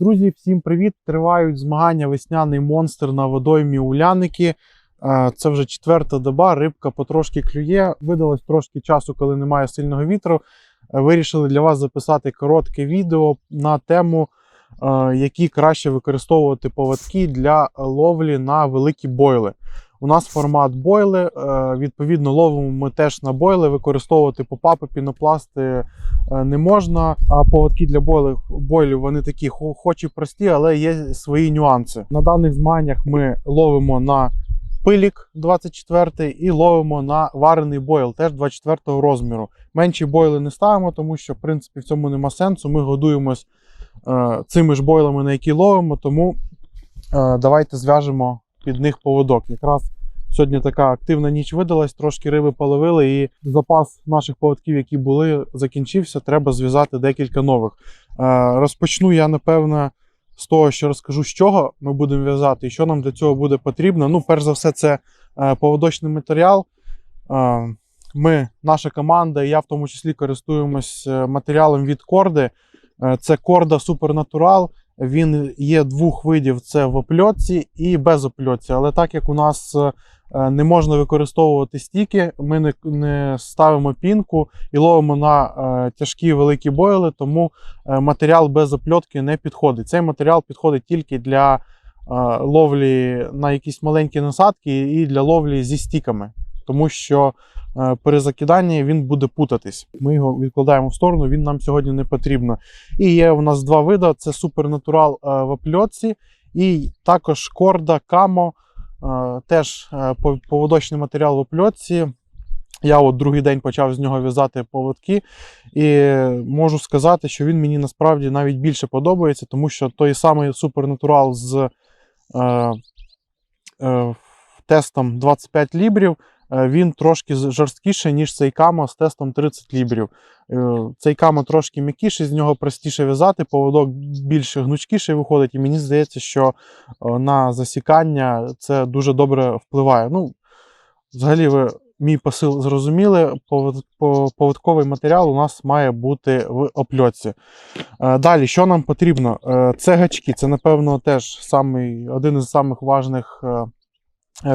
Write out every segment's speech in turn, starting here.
Друзі, всім привіт! Тривають змагання весняний монстр на водоймі Уляники. Е, Це вже четверта доба. Рибка потрошки клює. Видалось трошки часу, коли немає сильного вітру. Е, Вирішили для вас записати коротке відео на тему, е, які краще використовувати поводки для ловлі на великі бойли. У нас формат бойли. е, Відповідно, ловимо ми теж на бойли. Використовувати попапи, пінопласти е, не можна. А поводки для бойлів, бойлів вони такі, хо- хоч і прості, але є свої нюанси. На даних змаганнях ми ловимо на пилік 24 і ловимо на варений бойл, теж 24 розміру. Менші бойли не ставимо, тому що в принципі в цьому нема сенсу. Ми годуємось е, цими ж бойлами, на які ловимо, тому давайте зв'яжемо під них поводок. Якраз сьогодні така активна ніч видалась, трошки риби половили, і запас наших поводків, які були, закінчився. Треба зв'язати декілька нових. Е, розпочну я, напевно, з того, що розкажу, з чого ми будемо в'язати і що нам для цього буде потрібно. Ну, перш за все, це е, поводочний матеріал. Е, ми, наша команда, і я в тому числі користуємось матеріалом від корди. Це корда Supernatural. Він є двох видів: це в опльотці і без опльотці. Але так як у нас не можна використовувати стіки, ми не, не ставимо пінку і ловимо на е, тяжкі великі бойли, тому е, матеріал без опльотки не підходить. Цей матеріал підходить тільки для е, ловлі на якісь маленькі насадки і для ловлі зі стіками, тому що е, при закиданні він буде путатись. Ми його відкладаємо в сторону, він нам сьогодні не потрібно. І є у нас два види: це Supernatural е, в опльотці, і також корда е, теж е, поводочний матеріал в опльотці. Я от другий день почав з нього в'язати поводки, і можу сказати, що він мені насправді навіть більше подобається, тому що той самий Supernatural з е, е, тестом 25 лібрів, е, він трошки жорсткіший, ніж цей камо з тестом 30 лібрів. Е, Цей камо трошки м'якіший, з нього простіше в'язати, поводок більше гнучкіший виходить, і мені здається, що е, на засікання це дуже добре впливає. Ну, взагалі, ви мій посил зрозуміли. Поводковий матеріал у нас має бути в опльотці. Е, Далі, що нам потрібно? Це гачки. Це, напевно, теж самий, один із самих важних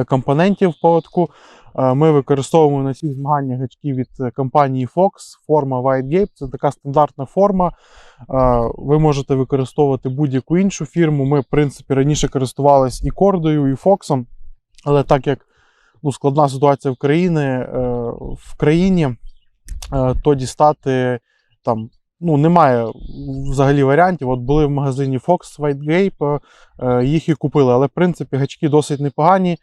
компонентів поводку. Е, Ми використовуємо на ці змагання гачки від е, компанії Fox, форма White Gape. Це така стандартна форма. Е, Ви можете використовувати будь-яку іншу фірму. Ми, в принципі, раніше користувалися і кордою, і Фоксом. Але так як ну, складна ситуація в країні, в країні, то дістати там. Ну, немає взагалі варіантів. От були в магазині Fox White Grape, їх і купили. Але, в принципі, гачки досить непогані.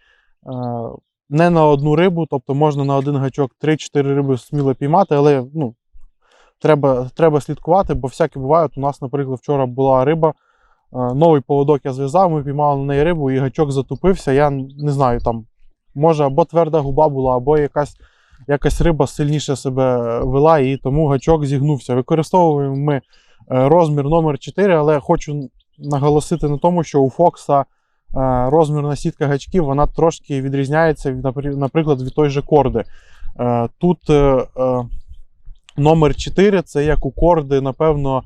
Не на одну рибу, тобто можна на один гачок 3-4 риби сміло піймати, але ну, треба, треба слідкувати, бо всяке буває. У нас, наприклад, вчора була риба, е, новий поводок я зв'язав, ми піймали на неї рибу, і гачок затупився. Я не знаю, там може або тверда губа була, або якась, якась риба сильніше себе вела, і тому гачок зігнувся. Використовуємо ми е, розмір номер 4, але хочу наголосити на тому, що у Фокса розмірна сітка гачків вона трошки відрізняється, наприклад, від той же корди. Е, Тут е, е, номер 4 це як у корди, напевно,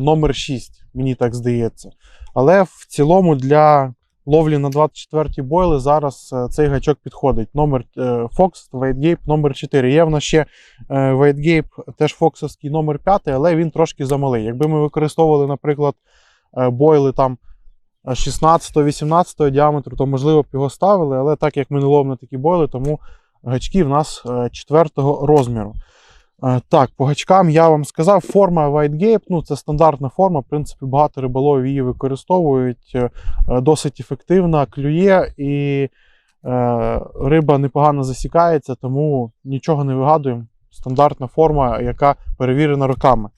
номер 6, мені так здається. Але в цілому для ловлі на 24 бойли зараз цей гачок підходить. Номер Fox, White Gape, номер 4. Є в нас ще е, White Gape, теж фоксовський номер 5, але він трошки замалий. Якби ми використовували, наприклад, бойли там 16-18 діаметру, то можливо б його ставили, але так як ми не ловимо такі бойли, тому гачки в нас 4 розміру. Е, Так, по гачкам я вам сказав, форма White Gape, ну це стандартна форма. В принципі, багато риболовів її використовують. е, е, Досить ефективна, клює і е, риба непогано засікається, тому нічого не вигадуємо. Стандартна форма, яка перевірена роками.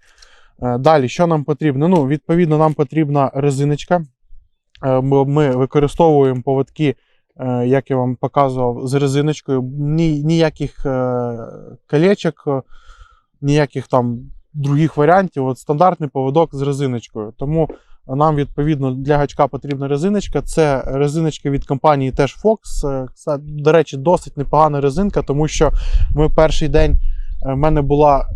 Е, Далі, що нам потрібно? Ну, відповідно, нам потрібна резиночка. Е, Ми, ми використовуємо поводки, е, як я вам показував, з резиночкою. Ні, ніяких е, колечок, е, ніяких там других варіантів. От стандартний поводок з резиночкою. Тому нам, відповідно, для гачка потрібна резиночка. Це резиночка від компанії теж Fox. Це, до речі, досить непогана резинка, тому що ми перший день в мене була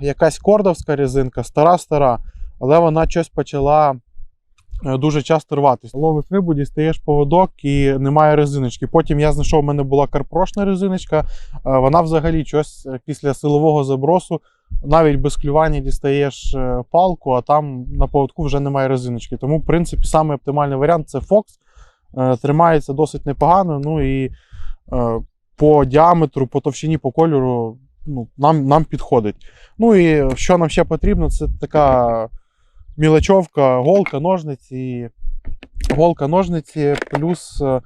якась кордовська резинка, стара-стара, але вона щось почала дуже часто рватися. Ловиш рибу, дістаєш поводок і немає резиночки. Потім я знайшов, у мене була карпрошна резиночка. е, Вона взагалі щось е, після силового забросу, навіть без клювання дістаєш е, палку, а там на поводку вже немає резиночки. Тому, в принципі, самий оптимальний варіант це. Е, Тримається досить непогано. Ну і е, по діаметру, по товщині, по кольору ну, нам, нам підходить. Ну і що нам ще потрібно, це така мілочовка, голка, ножниці. Голка, ножниці, плюс е,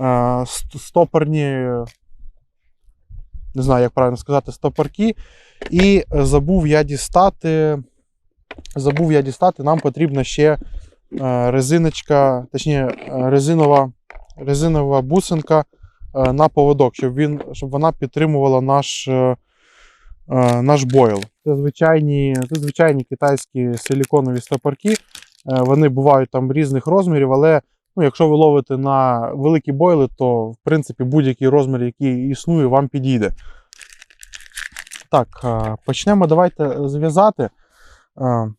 е, стопорні, не знаю, як правильно сказати, стопорки. І забув я дістати. Забув я дістати, нам потрібна ще е, резиночка, точніше, резинова, резинова бусинка на поводок, щоб, щоб вона підтримувала наш, наш бойл. Це звичайні, це звичайні китайські силіконові стопорки. Е, Вони бувають там різних розмірів, але ну, якщо ви ловите на великі бойли, то в принципі будь-який розмір, який існує, вам підійде. Так, е, почнемо давайте зв'язати. Е,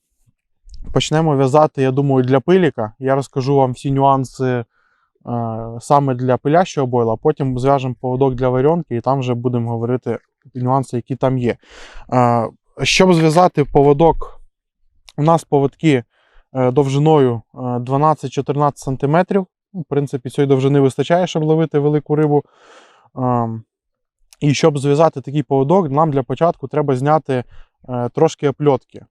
Почнемо в'язати, я думаю, для пиліка. Я розкажу вам всі нюанси е, саме для пилящого бойла, а потім зв'яжемо поводок для варіонки і там вже будемо говорити нюанси, які там є. Е, щоб зв'язати поводок, у нас поводки е, довжиною е, 12-14 см. Ну, В принципі, цієї довжини вистачає, щоб ловити велику рибу. Е, І щоб зв'язати такий поводок, нам для початку треба зняти е, трошки опльотки.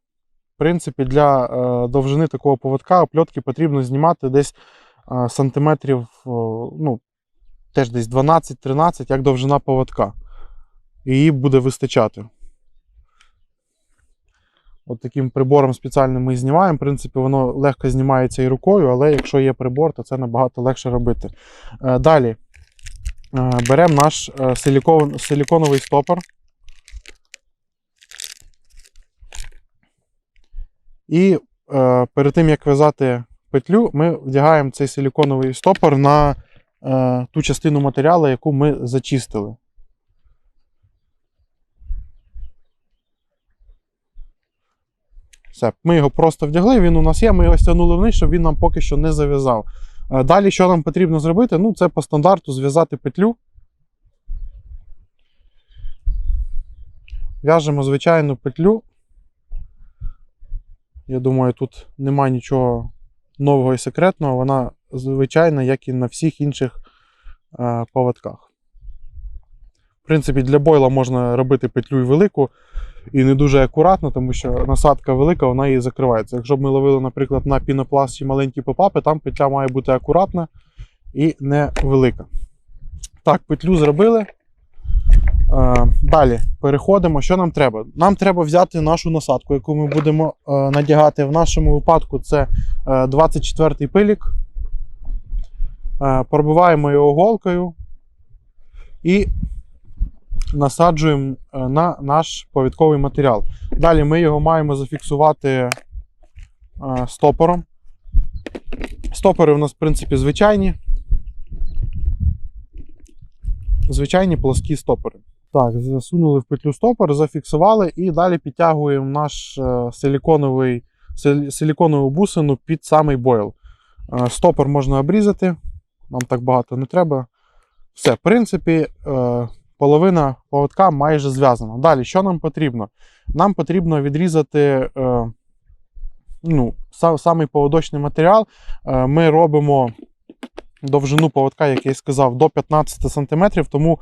В принципі, для е, довжини такого поводка опльотки потрібно знімати десь е, сантиметрів, ну, теж десь 12-13, як довжина поводка. І її буде вистачати. От таким прибором спеціальним ми знімаємо. В принципі, воно легко знімається і рукою, але якщо є прибор, то це набагато легше робити. Е, Далі е, беремо наш е, силікон- силіконовий стопор. І перед тим, як в'язати петлю, ми вдягаємо цей силіконовий стопор на ту частину матеріалу, яку ми зачистили. Все, ми його просто вдягли, він у нас є, ми його стягнули вниз, щоб він нам поки що не зав'язав. Е, Далі, що нам потрібно зробити? Ну, це по стандарту зв'язати петлю. В'яжемо звичайну петлю. Я думаю, тут немає нічого нового і секретного. Вона звичайна, як і на всіх інших е, поводках. В принципі, для бойла можна робити петлю і велику, і не дуже акуратно, тому що насадка велика, вона її закривається. Якщо б ми ловили, наприклад, на пінопласт чи маленькі попапи, там петля має бути акуратна і невелика. Так, петлю зробили. Е, Далі переходимо. Що нам треба? Нам треба взяти нашу насадку, яку ми будемо е, надягати. В нашому випадку це 24-й пилік. Е, Пробиваємо його голкою і насаджуємо е, на наш повідковий матеріал. Далі ми його маємо зафіксувати е, стопором. Стопори у нас, в принципі, звичайні. Звичайні плоскі стопори. Так, засунули в петлю стопор, зафіксували і далі підтягуємо наш е, силіконовий, силіконову бусину під самий бойл. Стопор можна обрізати, нам так багато не треба. Все, в принципі, половина поводка майже зв'язана. Далі, що нам потрібно? Нам потрібно відрізати е, ну, сам, самий поводочний матеріал. Е, Ми робимо довжину поводка, як я і сказав, до 15 см, тому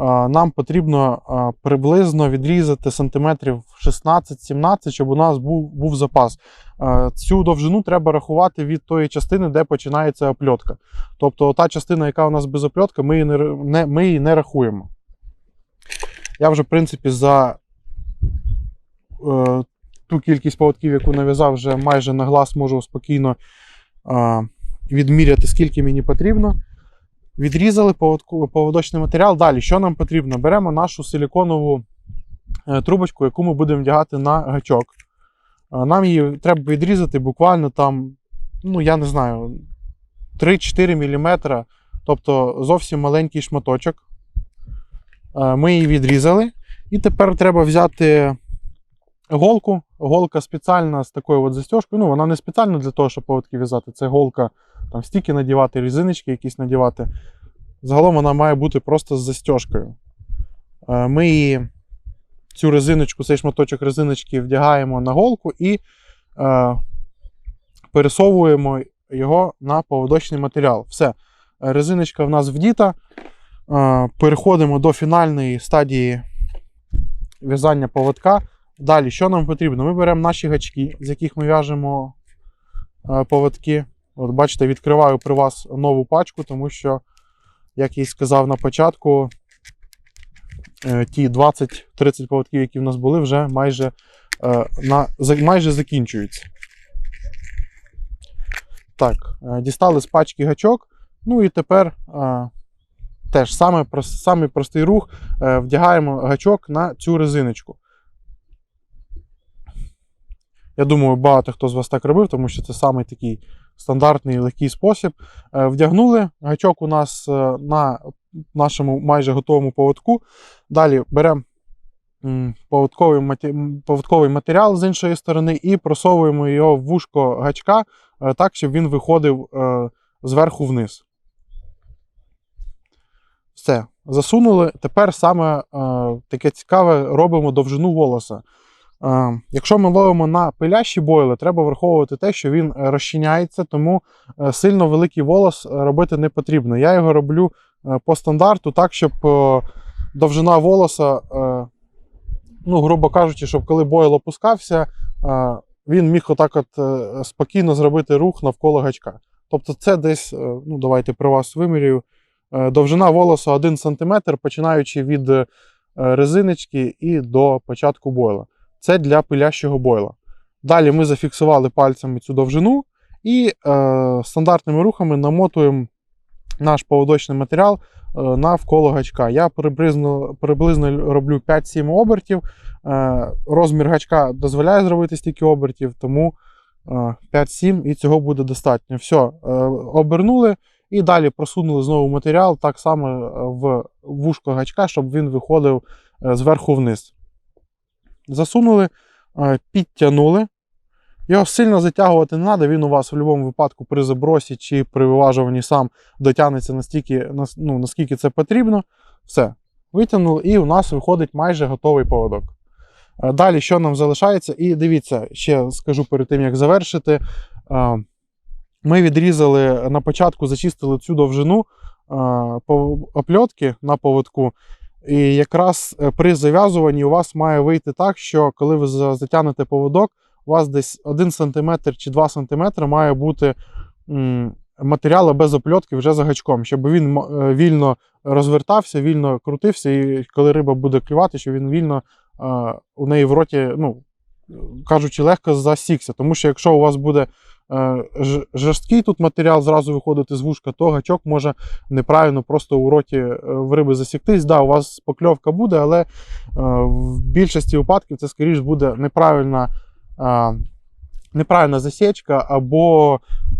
е, нам потрібно е, приблизно відрізати сантиметрів 16-17, щоб у нас був, був запас. Е, Цю довжину треба рахувати від тої частини, де починається опльотка. Тобто та частина, яка у нас без опльотки, ми її не, не, ми її не рахуємо. Я вже, в принципі, за е, ту кількість поводків, яку нав'язав, вже майже на глаз можу спокійно е, відміряти, скільки мені потрібно. Відрізали поводку, поводочний матеріал. Далі, що нам потрібно? Беремо нашу силіконову е, трубочку, яку ми будемо вдягати на гачок. Е, Нам її треба відрізати буквально там, ну я не знаю, 3-4 мм, тобто зовсім маленький шматочок. Е, Ми її відрізали. І тепер треба взяти голку, голка спеціальна з такою от застіжкою. Ну, вона не спеціальна для того, щоб поводки в'язати. Це голка там стільки надівати, різиночки якісь надівати. Загалом вона має бути просто з застіжкою. Е, Ми її, цю резиночку, цей шматочок резиночки вдягаємо на голку і е, пересовуємо його на поводочний матеріал. Все. Резиночка в нас вдіта. Переходимо до фінальної стадії в'язання поводка. Далі, що нам потрібно? Ми беремо наші гачки, з яких ми в'яжемо е, поводки. От бачите, відкриваю при вас нову пачку, тому що, як я і сказав на початку, е, ті 20-30 поводків, які в нас були, вже майже, е, майже закінчуються. Так, дістали з пачки гачок. Ну і тепер теж саме, самий простий рух. е, Вдягаємо гачок на цю резиночку. Я думаю, багато хто з вас так робив, тому що це самий такий стандартний легкий спосіб. Е, Вдягнули гачок у нас е, на нашому майже готовому поводку. Далі беремо поводковий, поводковий матеріал з іншої сторони і просовуємо його в вушко гачка так, щоб він виходив зверху вниз. Все, засунули. Тепер саме е, таке цікаве робимо довжину волоса. Е, якщо ми ловимо на пилящі бойли, треба враховувати те, що він розчиняється, тому е, сильно великий волос е, робити не потрібно. Я його роблю е, по стандарту, так, щоб довжина волоса, е, ну, грубо кажучи, щоб коли бойл опускався, е, він міг отак от спокійно зробити рух навколо гачка. Тобто, це десь, ну, давайте при вас вимірюю. Е, Довжина волоса 1 см, починаючи від е, резиночки і до початку бойла. Це для пилящого бойла. Далі ми зафіксували пальцями цю довжину і е, стандартними рухами намотуємо наш поводочний матеріал е, навколо гачка. Я приблизно, приблизно роблю 5-7 обертів. Е, розмір гачка дозволяє зробити стільки обертів, тому е, 5-7 і цього буде достатньо. Все, е, обернули і далі просунули знову матеріал так само е, в вушко гачка, щоб він виходив е, зверху вниз. Засунули, е, підтягнули. Його сильно затягувати не треба, він у вас в будь-якому випадку при забросі чи при виважуванні сам дотягнеться настільки, ну, наскільки це потрібно. Все. Витягнули, і у нас виходить майже готовий поводок. Далі, що нам залишається? І дивіться, ще скажу перед тим, як завершити. Ми відрізали на початку, зачистили цю довжину е, опльотки на поводку. І якраз е, при зав'язуванні у вас має вийти так, що коли ви затягнете поводок, у вас десь 1 см чи 2 см має бути м, матеріалу без опльотки вже за гачком, щоб він е, вільно розвертався, вільно крутився, і коли риба буде клювати, щоб він вільно у неї в роті, ну, кажучи, легко засікся. Тому що якщо у вас буде жорсткий тут матеріал зразу виходити з вушка, то гачок може неправильно просто у роті е, в риби засіктись. Да, у вас покльовка буде, але е, в більшості випадків це, скоріш, буде неправильна, е, неправильна засічка, або е,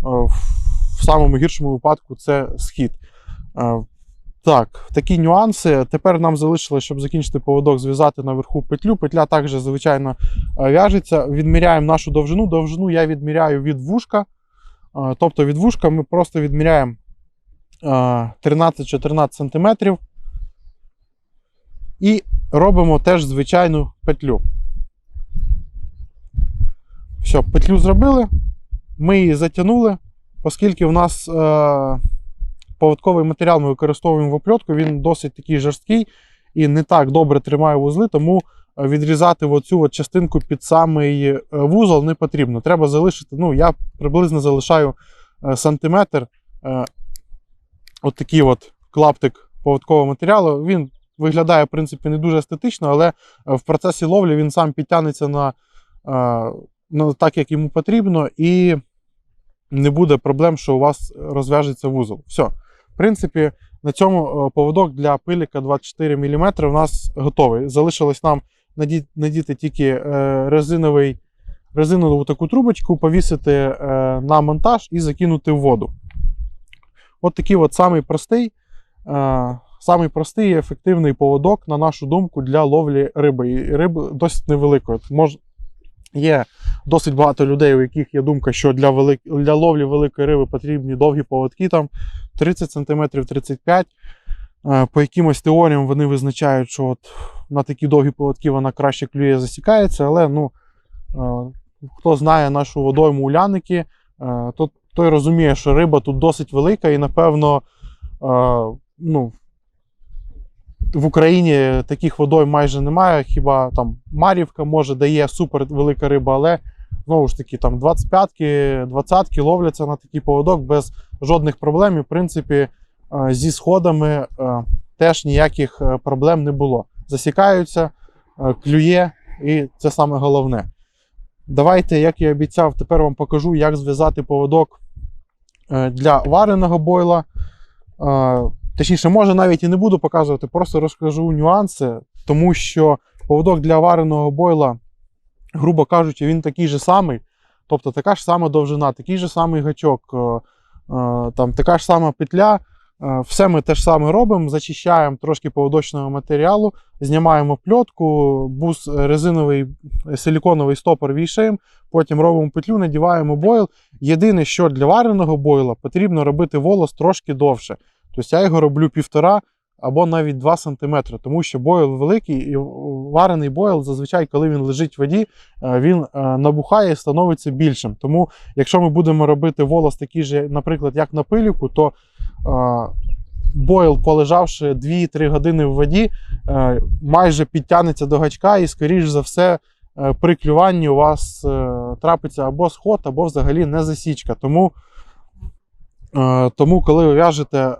в самому гіршому випадку це схід. Е, Так, такі нюанси. Тепер нам залишилось, щоб закінчити поводок, зв'язати наверху петлю. Петля також, звичайно, е, в'яжеться. Відміряємо нашу довжину. Довжину я відміряю від вушка. Е, Тобто від вушка ми просто відміряємо е, 13-14 см. І робимо теж звичайну петлю. Все, петлю зробили. Ми її затягнули, оскільки в нас е, поводковий матеріал ми використовуємо в опльотку, він досить такий жорсткий і не так добре тримає вузли, тому е, відрізати оцю от частинку під самий е, вузол не потрібно. Треба залишити, ну, я приблизно залишаю е, сантиметр. От такий от клаптик поводкового матеріалу. Він виглядає, в принципі, не дуже естетично, але в процесі ловлі він сам підтягнеться на, на так, як йому потрібно, і не буде проблем, що у вас розв'яжеться вузол. Все. В принципі, на цьому е, поводок для пиліка 24 мм у нас готовий. Залишилось нам надіти тільки е, резиновий, резинову таку трубочку, повісити е, на монтаж і закинути в воду. От такий от самий простий, самий простий і ефективний поводок, на нашу думку, для ловлі риби. І риби досить невеликої. Є досить багато людей, у яких є думка, що для, велик... для ловлі великої риби потрібні довгі поводки, там 30 см, 35 Е, По якимось теоріям вони визначають, що от на такі довгі поводки вона краще клює, засікається, але ну, е, хто знає нашу водойму уляники, е, то той розуміє, що риба тут досить велика і, напевно, е, ну, в Україні таких водойм майже немає. Хіба там Марівка може дає супер велика риба, але знову ж таки там 25-ки, 20-ки ловляться на такий поводок без жодних проблем. І, в принципі, е, зі сходами е, теж ніяких е, проблем не було. Засікаються, клює, і це саме головне. Давайте, як я обіцяв, тепер вам покажу, як зв'язати поводок для вареного бойла. Точніше, може навіть і не буду показувати, просто розкажу нюанси, тому що поводок для вареного бойла, грубо кажучи, він такий же самий. Тобто така ж сама довжина, такий же самий гачок, е, е, там, така ж сама петля. Е, Все ми те ж саме робимо, зачищаємо трошки поводочного матеріалу, знімаємо пльотку, бус резиновий силіконовий стопор вішаємо, потім робимо петлю, надіваємо бойл. Єдине, що для вареного бойла потрібно робити волос трошки довше. Тобто я його роблю півтора або навіть 2 см, тому що бойл великий і варений бойл зазвичай, коли він лежить в воді, е, він е, набухає і становиться більшим. Тому, якщо ми будемо робити волос такий же, наприклад, як на пилюку, то е, бойл, полежавши 2-3 години в воді, майже підтягнеться до гачка, і, скоріш за все, при клюванні у вас трапиться або сход, або взагалі не засічка. Тому, тому коли ви в'яжете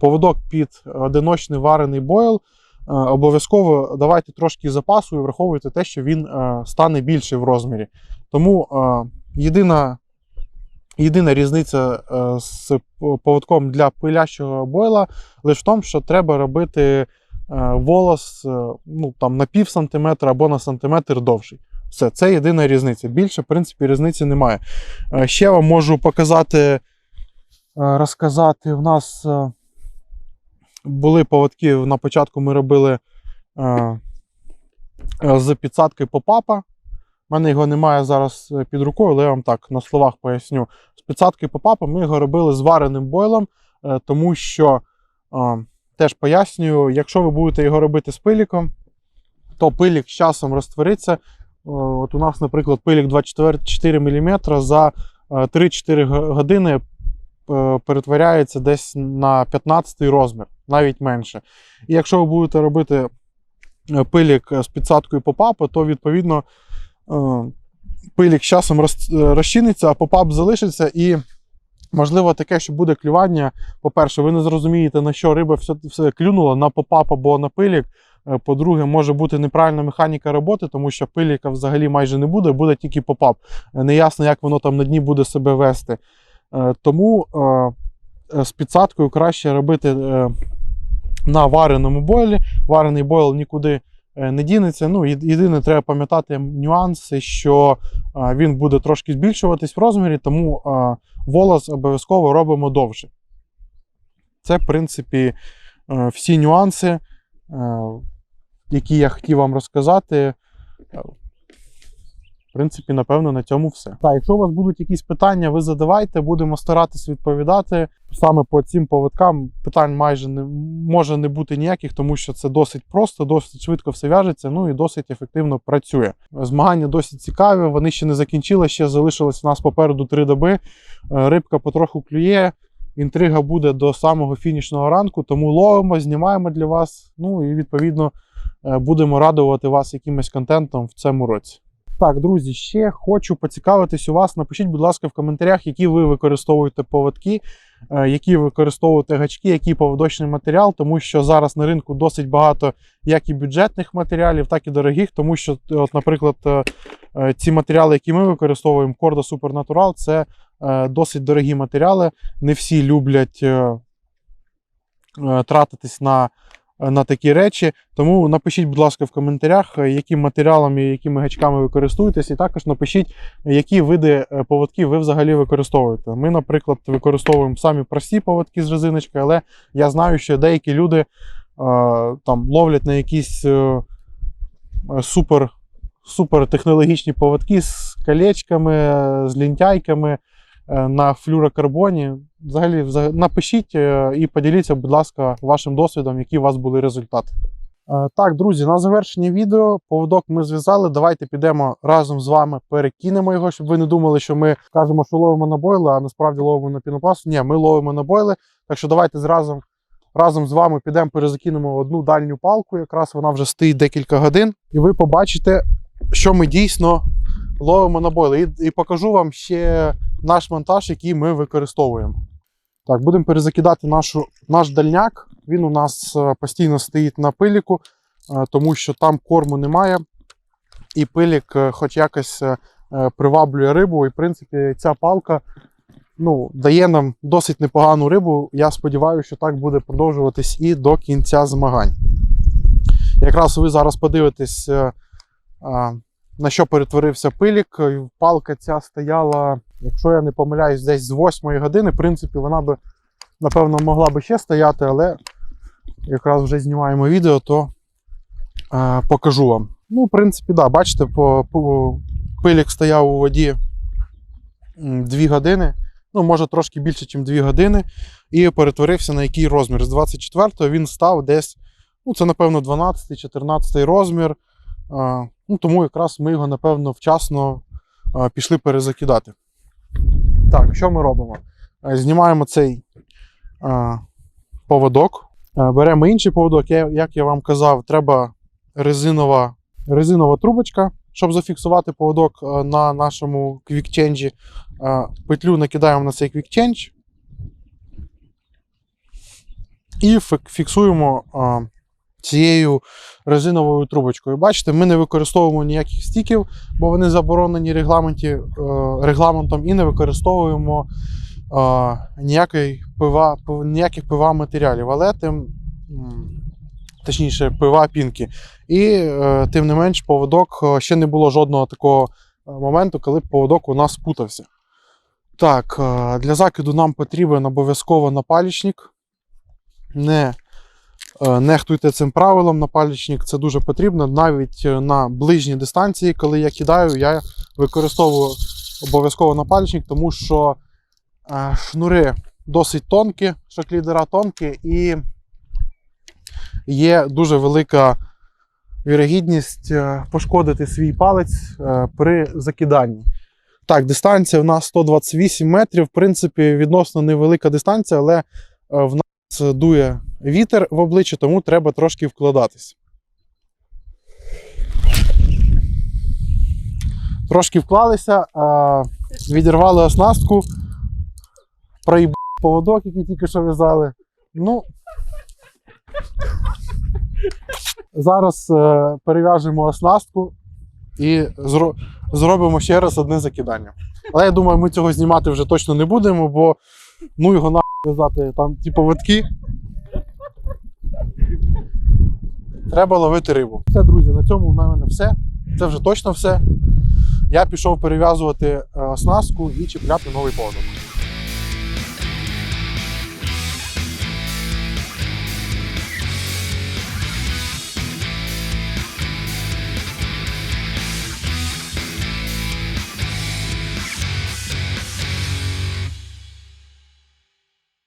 поводок під одиночний варений бойл, е, обов'язково давайте трошки запасу і враховуйте те, що він е, стане більший в розмірі. Тому е, єдина, єдина різниця е, з поводком для пилящого бойла лише в тому, що треба робити е, волос е, ну, там, на пів сантиметра або на сантиметр довший. Все, це єдина різниця. Більше, в принципі, різниці немає. Е, Ще вам можу показати, е, розказати. В нас е, були поводки. На початку ми робили е, е, з підсадкою попапа. У мене його немає зараз е, під рукою, але я вам так на словах поясню. З підсадкою попапа ми його робили з вареним бойлом, е, тому що е, теж пояснюю, якщо ви будете його робити з пиліком, то пилік з часом розтвориться. Е, От у нас, наприклад, пилік 24 мм за е, 3-4 години е, перетворяється десь на 15 розмір, навіть менше. І якщо ви будете робити е, пилік з підсадкою попапа, то відповідно е, пилік з часом е, розчиниться, а попап залишиться. І можливо таке, що буде клювання. По-перше, ви не зрозумієте, на що риба все, все клюнула, на попап або на пилік. Е, По-друге, може бути неправильна механіка роботи, тому що пиліка взагалі майже не буде, буде тільки попап. Е, Неясно, як воно там на дні буде себе вести. Е, Тому е, е, з підсадкою краще робити на вареному бойлі. Варений бойл нікуди не дінеться. Ну, єдине, треба пам'ятати нюанси, що він буде трошки збільшуватись в розмірі, тому волос обов'язково робимо довше. Це, в принципі, всі нюанси, які я хотів вам розказати. Принципі, напевно, на цьому все. Так, якщо у вас будуть якісь питання, ви задавайте, будемо старатись відповідати. Саме по цим поводкам питань майже не може не бути ніяких, тому що це досить просто, досить швидко все в'яжеться, ну і досить ефективно працює. Змагання досить цікаві, вони ще не закінчили, ще залишилось у нас попереду три доби. Е, Рибка потроху клює. Інтрига буде до самого фінішного ранку, тому ловимо, знімаємо для вас. Ну і відповідно е, будемо радувати вас якимось контентом в цьому році. Так, друзі, ще хочу поцікавитись у вас. Напишіть, будь ласка, в коментарях, які ви використовуєте поводки, е, які використовуєте гачки, який поводочний матеріал, тому що зараз на ринку досить багато як і бюджетних матеріалів, так і дорогих, тому що, от, наприклад, е, е, ці матеріали, які ми використовуємо, Corda Supernatural, це е, досить дорогі матеріали. Не всі люблять е, е, тратитись на на такі речі. Тому напишіть, будь ласка, в коментарях, е, яким матеріалом і якими гачками ви користуєтесь, і також напишіть, які види е, поводків ви взагалі використовуєте. Ми, наприклад, використовуємо самі прості поводки з резиночкою, але я знаю, що деякі люди е, там ловлять на якісь е, е, супер. супер технологічні поводки з колечками, з лінтяйками е, на флюрокарбоні. Взагалі, взаг- напишіть е, і поділіться, будь ласка, вашим досвідом, які у вас були результати. Е, Так, друзі, на завершення відео поводок ми зв'язали. Давайте підемо разом з вами, перекинемо його, щоб ви не думали, що ми кажемо, що ловимо на бойли, а насправді ловимо на пінопласт. Ні, ми ловимо на бойли. Так що давайте зразу разом з вами підемо перезакинемо одну дальню палку. Якраз вона вже стоїть декілька годин, і ви побачите, що ми дійсно ловимо на бойли. І, і покажу вам ще наш монтаж, який ми використовуємо. Так, будемо перезакидати нашу, наш дальняк. Він у нас е, постійно стоїть на пиліку, е, тому що там корму немає. І пилік, е, хоч якось приваблює рибу. І, в принципі, ця палка ну, дає нам досить непогану рибу. Я сподіваюся, що так буде продовжуватись і до кінця змагань. Якраз ви зараз подивитесь, на що перетворився пилік. Палка ця стояла, якщо я не помиляюсь, десь з 8 години. В принципі, вона би, напевно, могла би ще стояти, але якраз вже знімаємо відео, то е, покажу вам. Ну, в принципі, да, бачите, по, по, пилік стояв у воді 2 години. Ну, може трошки більше, ніж 2 години, і перетворився на який розмір. З 24-го він став десь, ну, це, напевно, 12-14 розмір. А, ну, тому якраз ми його, напевно, вчасно а, пішли перезакидати. Так, що ми робимо? Е, Знімаємо цей а, поводок, Е, беремо інший поводок. Як я вам казав, треба резинова, резинова трубочка, щоб зафіксувати поводок е, на нашому квікченджі. Е, Петлю накидаємо на цей квікчендж і фіксуємо е, цією резиновою трубочкою. Бачите, ми не використовуємо ніяких стіків, бо вони заборонені регламенті, е, регламентом, і не використовуємо е, ніякий пива, пив- ніяких пива матеріалів, але тим, точніше, пива пінки. І е, тим не менш, поводок ще не було жодного такого моменту, коли б поводок у нас спутався. Так, для закиду нам потрібен обов'язково напалічник. Не нехтуйте цим правилом, напалічник це дуже потрібно. Навіть е, на ближній дистанції, коли я кидаю, я використовую обов'язково напалічник, тому що е, шнури досить тонкі, шоклідера тонкі, і є дуже велика вірогідність е, пошкодити свій палець е, при закиданні. Так, дистанція у нас 128 метрів. В принципі, відносно невелика дистанція, але е, в нас дує вітер в обличчя, тому треба трошки вкладатись. Трошки вклалися, відірвали оснастку, проїбали поводок, який тільки що в'язали. Ну, зараз е, перев'яжемо оснастку і зробимо ще раз одне закидання. Але я думаю, ми цього знімати вже точно не будемо, бо ну його нахуй в'язати там ті поводки. Треба ловити рибу. Все, друзі, на цьому в мене все. Це вже точно все. Я пішов перев'язувати е, оснастку і чіпляти новий поводок.